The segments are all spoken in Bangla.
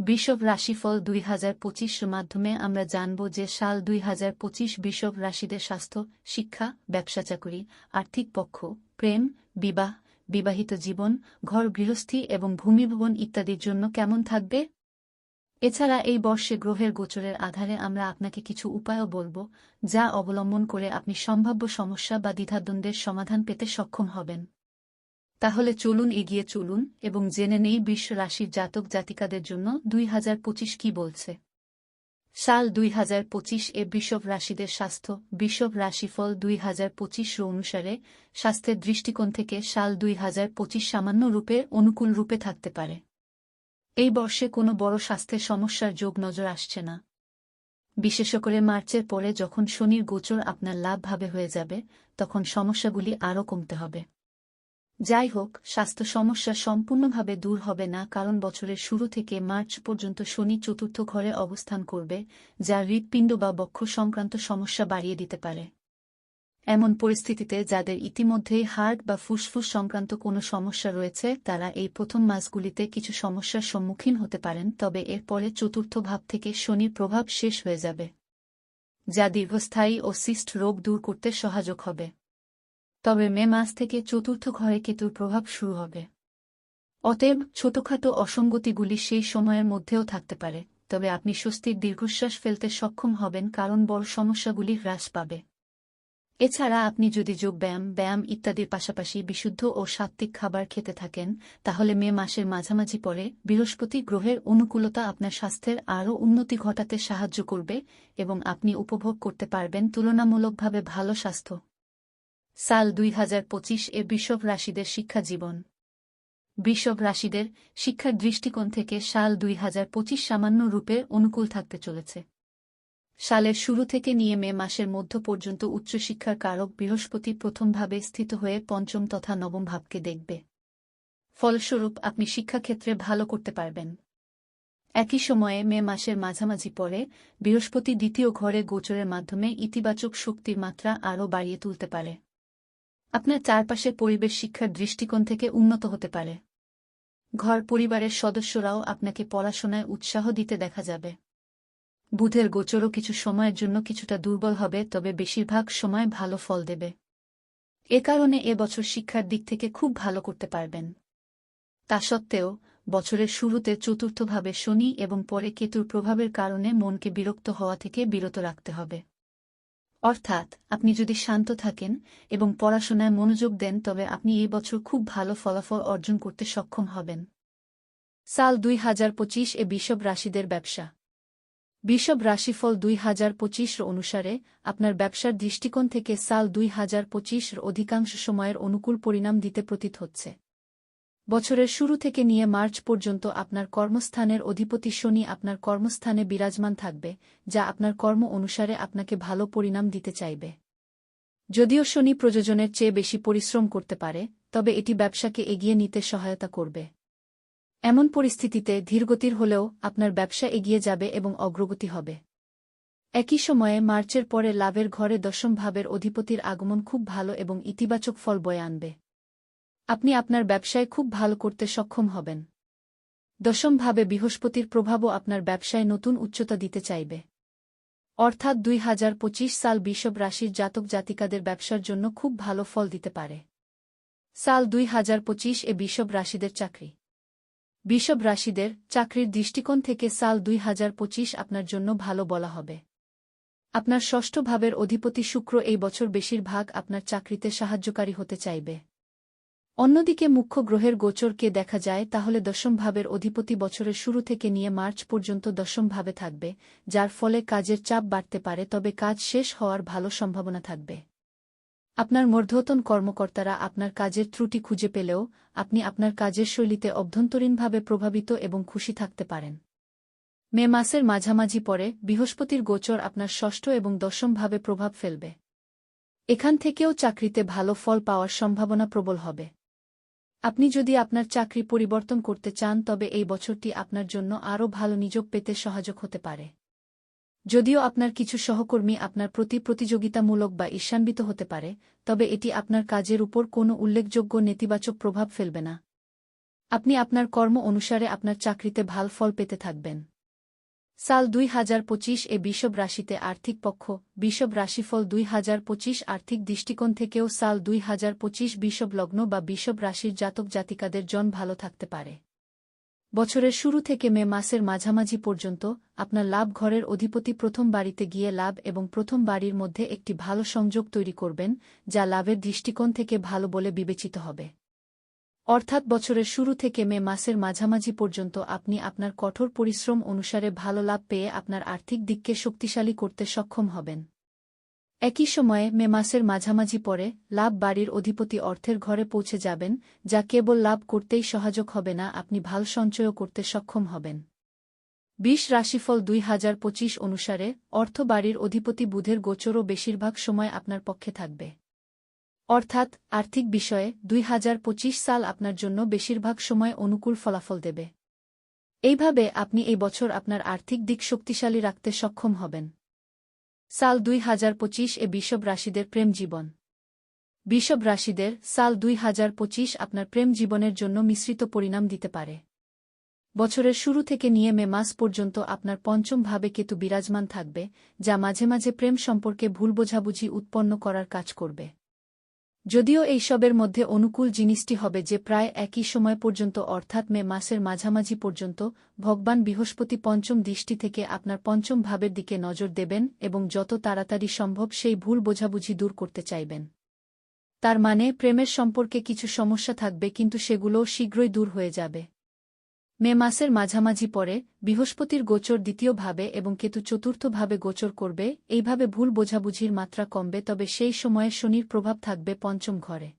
বিষব রাশিফল দুই হাজার পঁচিশ মাধ্যমে আমরা জানব যে সাল দুই হাজার পঁচিশ বিশব রাশিদের স্বাস্থ্য, শিক্ষা, ব্যবসা চাকুরি, আর্থিক পক্ষ, প্রেম, বিবাহ, বিবাহিত জীবন, ঘর গৃহস্থী এবং ভূমিভবন ইত্যাদির জন্য কেমন থাকবে? এছাড়া এই বর্ষে গ্রহের গোচরের আধারে আমরা আপনাকে কিছু উপায়ও বলব, যা অবলম্বন করে আপনি সম্ভাব্য সমস্যা বা দ্বিধাদ্বন্দ্বের সমাধান পেতে সক্ষম হবেন। তাহলে চলুন এগিয়ে চলুন এবং জেনে নেই বিশ্ব রাশির জাতক জাতিকাদের জন্য দুই হাজার পঁচিশ কি বলছে। সাল দুই হাজার পঁচিশ এ বিষব রাশিদের স্বাস্থ্য বিষব রাশিফল দুই হাজার পঁচিশ অনুসারে স্বাস্থ্যের দৃষ্টিকোণ থেকে সাল দুই হাজার পঁচিশ সামান্য রূপে অনুকূল রূপে থাকতে পারে। এই বর্ষে কোনো বড় স্বাস্থ্যের সমস্যার যোগ নজর আসছে না। বিশেষ করে মার্চের পরে যখন শনির গোচর আপনার লাভভাবে হয়ে যাবে, তখন সমস্যাগুলি আরও কমতে হবে। যাই হোক স্বাস্থ্য সমস্যা সম্পূর্ণভাবে দূর হবে না, কারণ বছরের শুরু থেকে মার্চ পর্যন্ত শনি চতুর্থ ঘরে অবস্থান করবে, যা হৃৎপিণ্ড বা বক্ষ সংক্রান্ত সমস্যা বাড়িয়ে দিতে পারে। এমন পরিস্থিতিতে যাদের ইতিমধ্যেই হার্ট বা ফুসফুস সংক্রান্ত কোনো সমস্যা রয়েছে, তারা এই প্রথম মাসগুলিতে কিছু সমস্যার সম্মুখীন হতে পারেন, তবে এরপরে চতুর্থ ভাব থেকে শনির প্রভাব শেষ হয়ে যাবে, যা দীর্ঘস্থায়ী ও সিস্ট রোগ দূর করতে সহায়ক হবে। তবে মে মাস থেকে চতুর্থ ঘরে কেতুর প্রভাব শুরু হবে। অতএব ছোটখাটো অসঙ্গতিগুলি সেই সময়ের মধ্যেও থাকতে পারে, তবে আপনি স্বস্তির দীর্ঘশ্বাস ফেলতে সক্ষম হবেন কারণ বড় সমস্যাগুলি হ্রাস পাবে। এছাড়া আপনি যদি যোগব্যায়াম ব্যায়াম ইত্যাদির পাশাপাশি বিশুদ্ধ ও সাত্ত্বিক খাবার খেতে থাকেন, তাহলে মে মাসের মাঝামাঝি পরে বৃহস্পতি গ্রহের অনুকূলতা আপনার স্বাস্থ্যের আরও উন্নতি ঘটাতে সাহায্য করবে এবং আপনি উপভোগ করতে পারবেন তুলনামূলকভাবে ভালো স্বাস্থ্য। সাল দুই হাজার পঁচিশ এ বিষব রাশিদের শিক্ষা জীবন। রাশিদের শিক্ষার দৃষ্টিকোণ থেকে সাল দুই হাজার পঁচিশ সামান্য রূপে অনুকূল থাকতে চলেছে। সালের শুরু থেকে নিয়ে মে মাসের মধ্য পর্যন্ত উচ্চশিক্ষার কারক বৃহস্পতি প্রথমভাবে স্থিত হয়ে পঞ্চম তথা নবম ভাবকে দেখবে। ফলস্বরূপ আপনি শিক্ষাক্ষেত্রে ভালো করতে পারবেন। একই সময়ে মে মাসের মাঝামাঝি পরে বৃহস্পতি দ্বিতীয় ঘরে গোচরের মাধ্যমে ইতিবাচক শক্তির মাত্রা আরও বাড়িয়ে তুলতে পারে। আপনার চারপাশের পরিবেশ শিক্ষার দৃষ্টিকোণ থেকে উন্নত হতে পারে। ঘর পরিবারের সদস্যরাও আপনাকে পড়াশোনায় উৎসাহ দিতে দেখা যাবে। বুধের গোচরও কিছু সময়ের জন্য কিছুটা দুর্বল হবে, তবে বেশিরভাগ সময় ভালো ফল দেবে। এ কারণে এ বছর শিক্ষার দিক থেকে খুব ভালো করতে পারবেন। তা সত্ত্বেও, বছরের শুরুতে চতুর্থভাবে শনি এবং পরে কেতুর প্রভাবের কারণে মনকে বিরক্ত হওয়া থেকে বিরত রাখতে হবে। অর্থাৎ, আপনি যদি শান্ত থাকেন এবং পড়াশোনায় মনোযোগ দেন, তবে আপনি এই বছর খুব ভালো ফলাফল অর্জন করতে সক্ষম হবেন। সাল দুই হাজার পঁচিশ এ বিষব রাশিদের ব্যবসা। বিষব রাশিফল দুই হাজার পঁচিশ অনুসারে, আপনার ব্যবসার দৃষ্টিকোণ থেকে সাল দুই হাজার পঁচিশ অধিকাংশ সময়ের অনুকূল পরিণাম দিতে প্রতীত হচ্ছে। বছরের শুরু থেকে নিয়ে মার্চ পর্যন্ত আপনার কর্মস্থানের অধিপতি শনি আপনার কর্মস্থানে বিরাজমান থাকবে, যা আপনার কর্ম অনুসারে আপনাকে ভালো পরিণাম দিতে চাইবে। যদিও শনি প্রযোজনের চেয়ে বেশি পরিশ্রম করতে পারে, তবে এটি ব্যবসাকে এগিয়ে নিতে সহায়তা করবে। এমন পরিস্থিতিতে ধীরগতির হলেও আপনার ব্যবসা এগিয়ে যাবে এবং অগ্রগতি হবে। একই সময়ে মার্চের পরে লাভের ঘরে দশম ভাবের অধিপতির আগমন খুব ভালো এবং ইতিবাচক ফল বয়ে আনবে। আপনি আপনার ব্যবসায় খুব ভালো করতে সক্ষম হবেন। দশমভাবে বৃহস্পতির প্রভাবও আপনার ব্যবসায় নতুন উচ্চতা দিতে চাইবে। অর্থাৎ দুই হাজার পঁচিশ সাল বিষব রাশির জাতক জাতিকাদের ব্যবসার জন্য খুব ভালো ফল দিতে পারে। সাল দুই হাজার পঁচিশ এ বিষব রাশিদের চাকরি। বিষব রাশিদের চাকরির দৃষ্টিকোণ থেকে সাল দুই হাজার পঁচিশ আপনার জন্য ভালো বলা হবে। আপনার ষষ্ঠ ভাবের অধিপতি শুক্র এই বছর বেশিরভাগ আপনার চাকরিতে সাহায্যকারী হতে চাইবে। অন্যদিকে মুখ্য গ্রহের গোচরকে দেখা যায়, তাহলে দশম ভাবের অধিপতি বছরের শুরু থেকে নিয়ে মার্চ পর্যন্ত দশম ভাবে থাকবে, যার ফলে কাজের চাপ বাড়তে পারে, তবে কাজ শেষ হওয়ার ভালো সম্ভাবনা থাকবে। আপনার মর্ধতন কর্মকর্তারা আপনার কাজের ত্রুটি খুঁজে পেলেও, আপনি আপনার কাজের শৈলীতে অভ্যন্তরীণভাবে প্রভাবিত এবং খুশি থাকতে পারেন। মে মাসের মাঝামাঝি পরে বৃহস্পতির গোচর আপনার ষষ্ঠ এবং দশমভাবে প্রভাব ফেলবে। এখান থেকেও চাকরিতে ভালো ফল পাওয়ার সম্ভাবনা প্রবল হবে। আপনি যদি আপনার চাকরি পরিবর্তন করতে চান, তবে এই বছরটি আপনার জন্য আরও ভালো নিযোগ পেতে সহায়ক হতে পারে। যদিও আপনার কিছু সহকর্মী আপনার প্রতি প্রতিযোগিতামূলক বা ঈর্ষান্বিত হতে পারে, তবে এটি আপনার কাজের উপর কোনো উল্লেখযোগ্য নেতিবাচক প্রভাব ফেলবে না। আপনি আপনার কর্ম অনুসারে আপনার চাকরিতে ভালো ফল পেতে থাকবেন। সাল দুই হাজার পঁচিশ এ বিষব রাশিতে আর্থিক পক্ষ বিষব রাশিফল দুই হাজার পঁচিশ আর্থিক দৃষ্টিকোণ থেকেও সাল দুই হাজার পঁচিশ বিষব লগ্ন বা বিষব রাশির জাতক জাতিকাদের জন ভালো থাকতে পারে। বছরের শুরু থেকে মে মাসের মাঝামাঝি পর্যন্ত আপনার লাভ ঘরের অধিপতি প্রথম বাড়িতে গিয়ে লাভ এবং প্রথম বাড়ির মধ্যে একটি ভালো সংযোগ তৈরি করবেন, যা লাভের দৃষ্টিকোণ থেকে ভালো বলে বিবেচিত হবে। অর্থাৎ বছরের শুরু থেকে মে মাসের মাঝামাঝি পর্যন্ত আপনি আপনার কঠোর পরিশ্রম অনুসারে ভালো লাভ পেয়ে আপনার আর্থিক দিককে শক্তিশালী করতে সক্ষম হবেন। একই সময়ে মে মাসের মাঝামাঝি পরে লাভ বাড়ির অধিপতি অর্থের ঘরে পৌঁছে যাবেন, যা কেবল লাভ করতেই সহায়ক হবে না, আপনি ভালো সঞ্চয়ও করতে সক্ষম হবেন। বিশ রাশিফল দুই হাজার পঁচিশ অনুসারে অর্থ বাড়ির অধিপতি বুধের গোচরও বেশিরভাগ সময় আপনার পক্ষে থাকবে। অর্থাৎ, আর্থিক বিষয়ে দুই হাজার পঁচিশ সাল আপনার জন্য বেশিরভাগ সময় অনুকূল ফলাফল দেবে। এইভাবে আপনি এই বছর আপনার আর্থিক দিক শক্তিশালী রাখতে সক্ষম হবেন। সাল দুই হাজার পঁচিশ এ বিষব রাশিদের প্রেম জীবন। বিষব রাশিদের সাল দুই হাজার পঁচিশ আপনার প্রেম জীবনের জন্য মিশ্রিত পরিণাম দিতে পারে। বছরের শুরু থেকে নিয়ে মে মাস পর্যন্ত আপনার পঞ্চম ভাবে কেতু বিরাজমান থাকবে, যা মাঝে মাঝে প্রেম সম্পর্কে ভুল বোঝাবুঝি উৎপন্ন করার কাজ করবে। যদিও এইসবের মধ্যে অনুকূল জিনিসটি হবে যে প্রায় একই সময় পর্যন্ত অর্থাৎ মে মাসের মাঝামাঝি পর্যন্ত ভগবান বৃহস্পতি পঞ্চম দৃষ্টি থেকে আপনার পঞ্চম ভাবের দিকে নজর দেবেন এবং যত তাড়াতাড়ি সম্ভব সেই ভুল বোঝাবুঝি দূর করতে চাইবেন। তার মানে প্রেমের সম্পর্কে কিছু সমস্যা থাকবে কিন্তু সেগুলোও শীঘ্রই দূর হয়ে যাবে। মে মাসের মাঝামাঝি পরে বৃহস্পতির গোচর দ্বিতীয়ভাবে এবং কেতু চতুর্থভাবে গোচর করবে, এইভাবে ভুল বোঝাবুঝির মাত্রা কমবে তবে সেই সময়ে শনির প্রভাব থাকবে পঞ্চম ঘরে।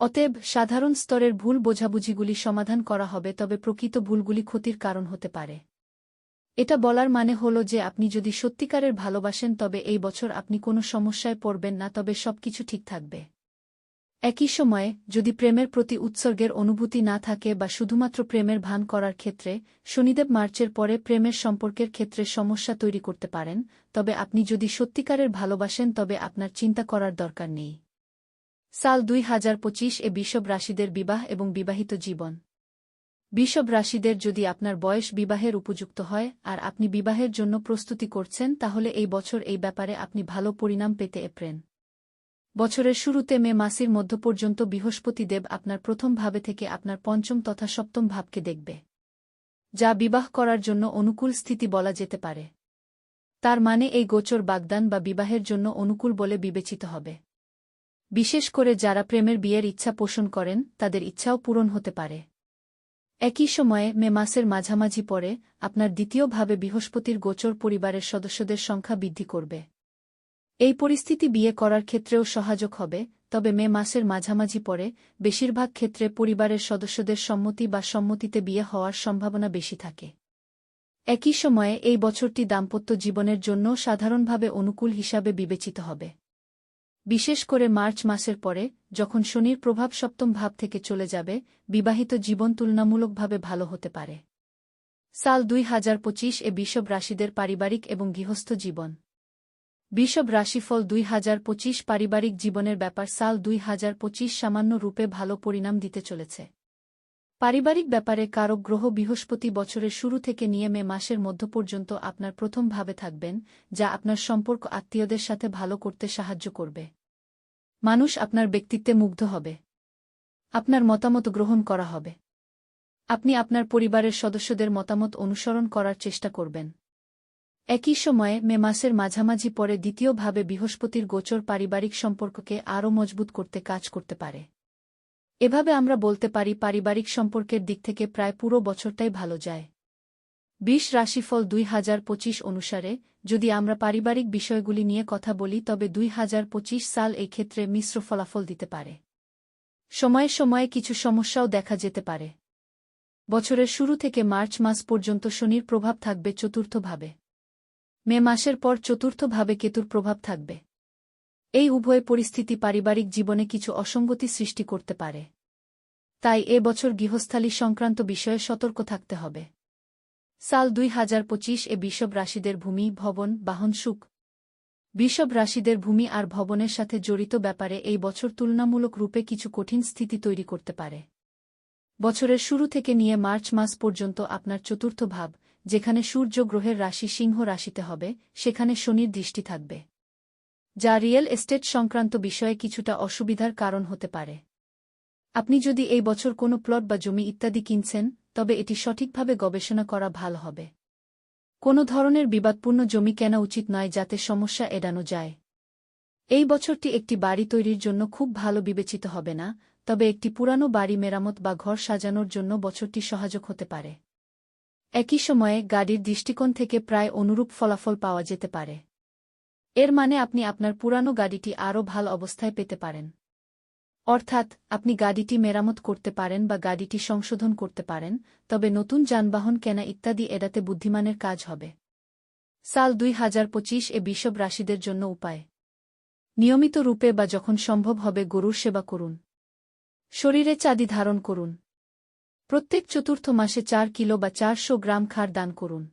অতএব সাধারণ স্তরের ভুল বোঝাবুঝিগুলি সমাধান করা হবে তবে প্রকৃত ভুলগুলি ক্ষতির কারণ হতে পারে। এটা বলার মানে হল যে আপনি যদি সত্যিকারের ভালোবাসেন তবে এই বছর আপনি কোনো সমস্যায় পড়বেন না তবে সবকিছু ঠিক থাকবে। একই সময়ে, যদি প্রেমের প্রতি উৎসর্গের অনুভূতি না থাকে বা শুধুমাত্র প্রেমের ভান করার ক্ষেত্রে, শনিদেব মার্চের পরে প্রেমের সম্পর্কের ক্ষেত্রে সমস্যা তৈরি করতে পারেন, তবে আপনি যদি সত্যিকারের ভালোবাসেন, তবে আপনার চিন্তা করার দরকার নেই। সাল দুই হাজার পঁচিশ এ বিষব রাশিদের বিবাহ এবং বিবাহিত জীবন। বিষব রাশিদের যদি আপনার বয়স বিবাহের উপযুক্ত হয়, আর আপনি বিবাহের জন্য প্রস্তুতি করছেন, তাহলে এই বছর এই ব্যাপারে আপনি ভালো পরিণাম পেতে এপ্রেন বছরের শুরুতে মে মাসির মধ্য পর্যন্ত বৃহস্পতিদেব আপনার প্রথম ভাবে থেকে আপনার পঞ্চম তথা সপ্তম ভাবকে দেখবে, যা বিবাহ করার জন্য অনুকূল স্থিতি বলা যেতে পারে। তার মানে এই গোচর বাগদান বা বিবাহের জন্য অনুকূল বলে বিবেচিত হবে। বিশেষ করে যারা প্রেমের বিয়ের ইচ্ছা পোষণ করেন, তাদের ইচ্ছাও পূরণ হতে পারে। একই সময়ে মে মাসের মাঝামাঝি পরে আপনার দ্বিতীয়ভাবে বৃহস্পতির গোচর পরিবারের সদস্যদের সংখ্যা বৃদ্ধি করবে। এই পরিস্থিতি বিয়ে করার ক্ষেত্রেও সহায়ক হবে, তবে মে মাসের মাঝামাঝি পরে বেশিরভাগ ক্ষেত্রে পরিবারের সদস্যদের সম্মতি বা সম্মতিতে বিয়ে হওয়ার সম্ভাবনা বেশি থাকে। একই সময়ে এই বছরটি দাম্পত্য জীবনের জন্য সাধারণভাবে অনুকূল হিসাবে বিবেচিত হবে। বিশেষ করে মার্চ মাসের পরে, যখন শনির প্রভাব সপ্তম ভাব থেকে চলে যাবে, বিবাহিত জীবন তুলনামূলকভাবে ভালো হতে পারে। সাল দুই হাজার পঁচিশ এ বিষব রাশিদের পারিবারিক এবং গৃহস্থ জীবন। বিষব রাশিফল দুই হাজার পঁচিশ পারিবারিক জীবনের ব্যাপার সাল দুই হাজার পঁচিশ সামান্য রূপে ভালো পরিণাম দিতে চলেছে। পারিবারিক ব্যাপারে কারক গ্রহ বৃহস্পতি বছরের শুরু থেকে নিয়ে মে মাসের মধ্য পর্যন্ত আপনার প্রথম ভাবে থাকবেন, যা আপনার সম্পর্ক আত্মীয়দের সাথে ভালো করতে সাহায্য করবে। মানুষ আপনার ব্যক্তিত্বে মুগ্ধ হবে। আপনার মতামত গ্রহণ করা হবে। আপনি আপনার পরিবারের সদস্যদের মতামত অনুসরণ করার চেষ্টা করবেন। একই সময়ে মে মাসের মাঝামাঝি পরে দ্বিতীয়ভাবে বৃহস্পতির গোচর পারিবারিক সম্পর্ককে আরও মজবুত করতে কাজ করতে পারে। এভাবে আমরা বলতে পারি পারিবারিক সম্পর্কের দিক থেকে প্রায় পুরো বছরটাই ভালো যায়। বিশ রাশিফল দুই হাজার পঁচিশ অনুসারে, যদি আমরা পারিবারিক বিষয়গুলি নিয়ে কথা বলি, তবে দুই হাজার পঁচিশ সাল এই ক্ষেত্রে মিশ্র ফলাফল দিতে পারে। সময়ে সময়ে কিছু সমস্যাও দেখা যেতে পারে। বছরের শুরু থেকে মার্চ মাস পর্যন্ত শনির প্রভাব থাকবে চতুর্থভাবে। মে মাসের পর চতুর্থভাবে কেতুর প্রভাব থাকবে। এই উভয় পরিস্থিতি পারিবারিক জীবনে কিছু অসঙ্গতি সৃষ্টি করতে পারে। তাই এ বছর গৃহস্থালী সংক্রান্ত বিষয়ে সতর্ক থাকতে হবে। সাল দুই হাজার পঁচিশ এ বিষব রাশিদের ভূমি, ভবন, বাহন, সুখ। বিষব রাশিদের ভূমি আর ভবনের সাথে জড়িত ব্যাপারে এই বছর তুলনামূলক রূপে কিছু কঠিন স্থিতি তৈরি করতে পারে। বছরের শুরু থেকে নিয়ে মার্চ মাস পর্যন্ত আপনার চতুর্থ ভাব যেখানে সূর্য গ্রহের রাশি সিংহ রাশিতে হবে, সেখানে শনির দৃষ্টি থাকবে। যা রিয়েল এস্টেট সংক্রান্ত বিষয়ে কিছুটা অসুবিধার কারণ হতে পারে। আপনি যদি এই বছর কোনো প্লট বা জমি ইত্যাদি কিনছেন, তবে এটি সঠিকভাবে গবেষণা করা ভালো হবে। কোনো ধরনের বিবাদপূর্ণ জমি কেনা উচিত নয় যাতে সমস্যা এড়ানো যায়। এই বছরটি একটি বাড়ি তৈরির জন্য খুব ভালো বিবেচিত হবে না, তবে একটি পুরানো বাড়ি মেরামত বা ঘর সাজানোর জন্য বছরটি সহায়ক হতে পারে। একই সময়ে গাড়ির দৃষ্টিকোণ থেকে প্রায় অনুরূপ ফলাফল পাওয়া যেতে পারে। এর মানে আপনি আপনার পুরানো গাড়িটি আরও ভালো অবস্থায় পেতে পারেন। অর্থাৎ, আপনি গাড়িটি মেরামত করতে পারেন বা গাড়িটি সংশোধন করতে পারেন, তবে নতুন যানবাহন কেনা ইত্যাদি এড়াতে বুদ্ধিমানের কাজ হবে। সাল দুই হাজার পঁচিশ এ বিষব রাশিদের জন্য উপায়। নিয়মিত রূপে বা যখন সম্ভব হবে গরুর সেবা করুন। শরীরে চাঁদি ধারণ করুন। প্রত্যেক চতুর্থ মাসে চার কিলো বা চারশো গ্রাম খার দান করুন।